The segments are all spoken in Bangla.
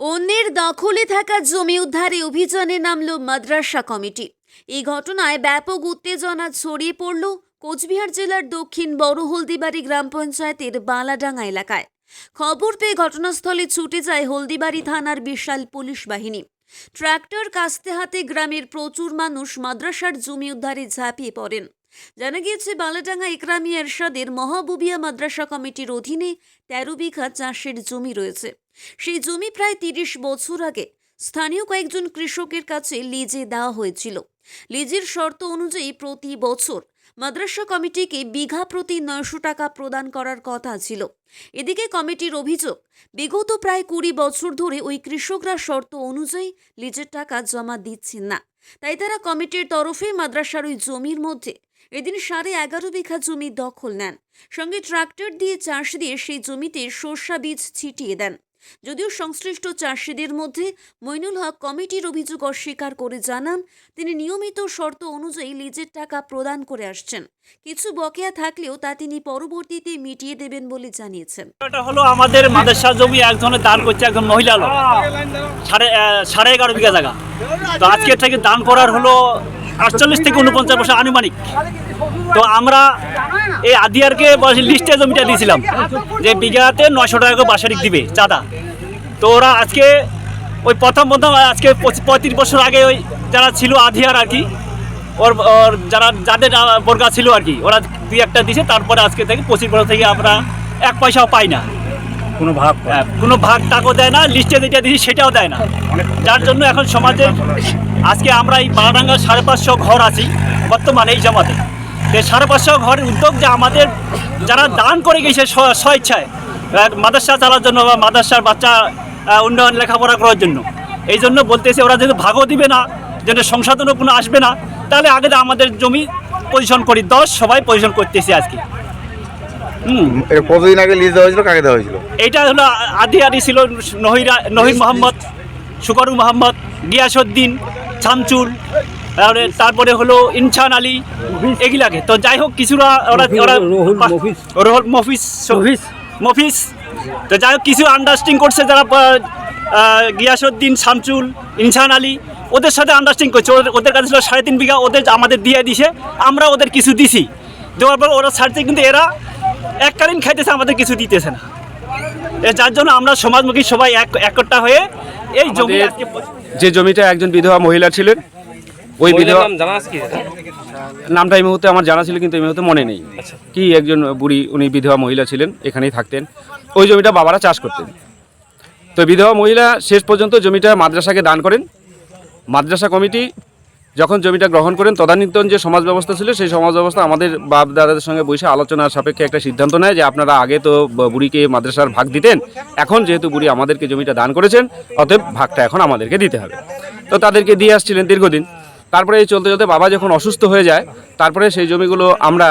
অন্যের দখলে থাকা জমি উদ্ধারে অভিযানে নামল মাদ্রাসা কমিটি। এই ঘটনায় ব্যাপক উত্তেজনা ছড়িয়ে পড়ল কোচবিহার জেলার দক্ষিণ বড় হলদিবাড়ি গ্রাম পঞ্চায়েতের বালাডাঙ্গা এলাকায়। খবর পেয়ে ঘটনাস্থলে ছুটে যায় হলদিবাড়ি থানার বিশাল পুলিশ বাহিনী। ট্রাক্টর কাস্তে হাতে গ্রামের প্রচুর মানুষ মাদ্রাসার জমি উদ্ধারে ঝাঁপিয়ে পড়েন। জানা গিয়েছে, বালাডাঙ্গা ইকরামি এরশাদের মহাবুবিয়া মাদ্রাসা কমিটির অধীনে তেরো বিঘা চাষের জমি রয়েছে। সেই জমি প্রায় তিরিশ বছর আগে স্থানীয় কয়েকজন কৃষকের কাছে লিজে দেওয়া হয়েছিল। লিজের শর্ত অনুযায়ী প্রতি বছর মাদ্রাসা কমিটিকে বিঘা প্রতি নয়শো টাকা প্রদান করার কথা ছিল। এদিকে কমিটির অভিযোগ, বিগত প্রায় কুড়ি বছর ধরে ওই কৃষকরা শর্ত অনুযায়ী লিজের টাকা জমা দিচ্ছেন না। তাই তারা কমিটির তরফে মাদ্রাসার ওই জমির মধ্যে এদিন সাড়ে এগারো বিঘা জমি দখল নেন। সঙ্গে ট্রাক্টর দিয়ে চাষ দিয়ে সেই জমিতে সর্ষা বীজ ছিটিয়ে দেন। যদিও সংশ্লিষ্ট চাষিদের মধ্যে মইনুল হক কমিটির অভিযোগ অস্বীকার করে জানান, তিনি নিয়মিত শর্ত অনুযায়ী লিজের টাকা প্রদান করে আসছেন। কিছু বকেয়া থাকলেও তা তিনি পরবর্তীতে মিটিয়ে দেবেন বলে জানিয়েছেন। এটা হলো আমাদের মাদ্রাসা জমি একজনের দান করছে, একজন মহিলা লোক। সাড়ে সাড়ে এগারো বিঘা জায়গা। তো আজকের থেকে দান করার হলো আটচল্লিশ থেকে উনপঞ্চাশ বছর আনুমানিক। তো আমরা এই আদিয়ারকে লিস্টে জমিটা দিয়েছিলাম যে বিঘাতে নয়শো টাকা করে বাসারিক দিবে চাঁদা। তো ওরা আজকে ওই প্রথম প্রথম আজকে পঁয়ত্রিশ বছর আগে ওই যারা ছিল আধিয়ার আর কি ওর ওর যারা যাদের বর্গা ছিল আর কি ওরা দুই একটা দিছে তারপরে আজকে থেকে পঁচিশ বছর থেকে আমরা এক পয়সাও পাই না। কোনো ভাগ হ্যাঁ, কোনো ভাগ টাকাও দেয় না লিস্টে যেটা দিছি সেটাও দেয় না। যার জন্য এখন সমাজে আজকে আমরা এই বারাডাঙ্গার সাড়ে পাঁচশো ঘর আছি বর্তমানে এই জমাতে। সাড়ে পাঁচশো ঘরের উদ্যোগ যে আমাদের যারা দান করে গেছে স্ব- স্বেচ্ছায় মাদ্রাসা চালার জন্য বা মাদ্রাসার বাচ্চা উন্নয়ন লেখাপড়া করার জন্য। এই জন্য বলতেছে ওরা যেহেতু ভাগও দিবে না যেন সংশোধনও কোনো আসবে না তাহলে আগে তো আমাদের জমি পজিশন করি দশ সবাই পজিশন করতেছি আজকে। কতদিন আগে লিজ দেওয়া হয়েছিল কাকে দেওয়া হয়েছিল? এটা হলো আদি আদি ছিল নহিরা নহির মোহাম্মদ শুকরু মোহাম্মদ গিয়াসউদ্দিন শামচুল তারপরে তারপরে হলো ইনসান আলী এগুলাকে তো যাই হোক কিছুরা ওরা ওরা রোহল মফিস। মফিস তো যাই হোক কিছু আন্ডারস্ট্যান্ডিং করছে যারা গিয়াসউদ্দিন শামচুল ইনসান আলী ওদের সাথে আন্ডারস্ট্যান্ডিং করছে। ওদের- ওদের কাছে ছিল সাড়ে তিন বিঘা ওদের আমাদের দিয়ে দিছে আমরা ওদের কিছু দিছি। দেওয়ার পর ওরা ছাড়ছে কিন্তু এরা এককালীন খাইতেছে আমাদের কিছু দিতেছে না। যার জন্য আমরা সমাজমুখী সবাই এক একটা হয়ে এই জমি যে জমিটা একজন বিধবা মহিলা ছিলেন ওই বিধবা নামটা এই মুহূর্তে আমার জানা ছিল কিন্তু এই মুহূর্তে মনে নেই। কি একজন বুড়ি উনি বিধবা মহিলা ছিলেন এখানেই থাকতেন। ওই জমিটা বাবারা চাষ করতেন। তো বিধবা মহিলা শেষ পর্যন্ত জমিটা মাদ্রাসাকে দান করেন। মাদ্রাসা কমিটি যখন জমিটা গ্রহণ করেন তদানীন্তন যে সমাজ ব্যবস্থা ছিল সেই সমাজ ব্যবস্থা আমাদের বাপ দাদাদের সঙ্গে বসে আলোচনার সাপেক্ষে একটা সিদ্ধান্ত নেয় যে আপনারা আগে তো বুড়িকে মাদ্রাসার ভাগ দিতেন। এখন যেহেতু বুড়ি আমাদেরকে জমিটা দান করেছেন অতএব ভাগটা এখন আমাদেরকে দিতে হবে। তো তাদেরকে দিয়ে আসছিলেন দীর্ঘদিন। তারপরে এই চলতে চলতে বাবা যখন অসুস্থ হয়ে যায়, তারপরে সেই জমিগুলো আমরা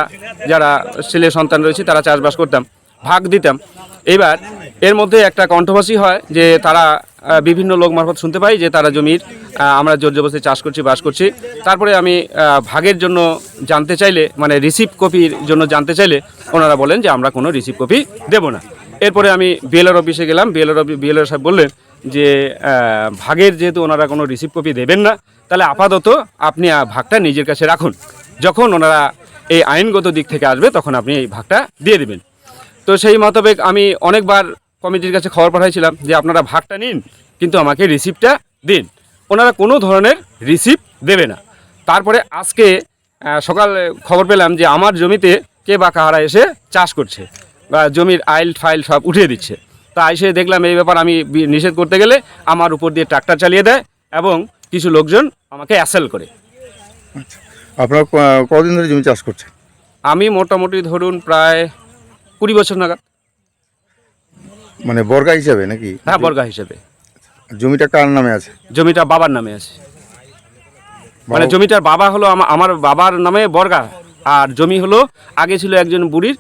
যারা ছেলে সন্তান রয়েছে, তারা চাষবাস করতাম, ভাগ দিতাম। এবার এর মধ্যে একটা কন্ট্রোভার্সি হয় যে তারা বিভিন্ন লোক মারফত শুনতে পাই যে তারা জমির আমরা জোর চাষ করছি, বাস করছি। তারপরে আমি ভাগের জন্য জানতে চাইলে মানে রিসিভ কপির জন্য জানতে চাইলে ওনারা বলেন যে আমরা কোনো রিসিভ কপি দেব না। এরপরে আমি বিএলআর অফিসে গেলাম। বিএলআর অফিস বিএলআর সাহেব বললেন যে ভাগের যেহেতু ওনারা কোনো রিসিভ কপি দেবেন না, তাহলে আপাতত আপনি ভাগটা নিজের কাছে রাখুন। যখন ওনারা এই আইনগত দিক থেকে আসবে, তখন আপনি এই ভাগটা দিয়ে দেবেন। তো সেই মোতাবেক আমি অনেকবার কমিটির কাছে খবর পাঠাইছিলাম যে, আপনারা ভাগটা নিন, কিন্তু আমাকে রিসিপ্টটা দিন। ওনারা কোনো ধরনের রিসিপ্ট দেবে না। তারপরে আজকে সকাল খবর পেলাম যে, আমার জমিতে কে বা কাহারা এসে চাষ করছে বা জমির আইল ফাইল সব উঠিয়ে দিচ্ছে। তা এসে দেখলাম এই ব্যাপার আমি নিষেধ করতে গেলে আমার উপর দিয়ে ট্রাক্টর চালিয়ে দেয় এবং কিছু লোকজন আমাকে অ্যাসেল করে। আপনারা ক- কতদিন ধরে জমি চাষ করছেন? আমি মোটামুটি ধরুন প্রায় কুড়ি বছর নাগাদ। মানে বর্গা হিসাবে নাকি? হ্যাঁ বর্গা হিসাবে। জমিটা কার নামে আছে? জমিটা বাবার নামে আছে। মানে জমিটার বাবা হলো আমা- আমার বাবার নামে বর্গা আর জমি হলো আগে ছিল একজন বুড়ির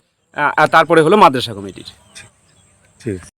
তারপরে হলো মাদ্রাসা কমিটির। ঠিক।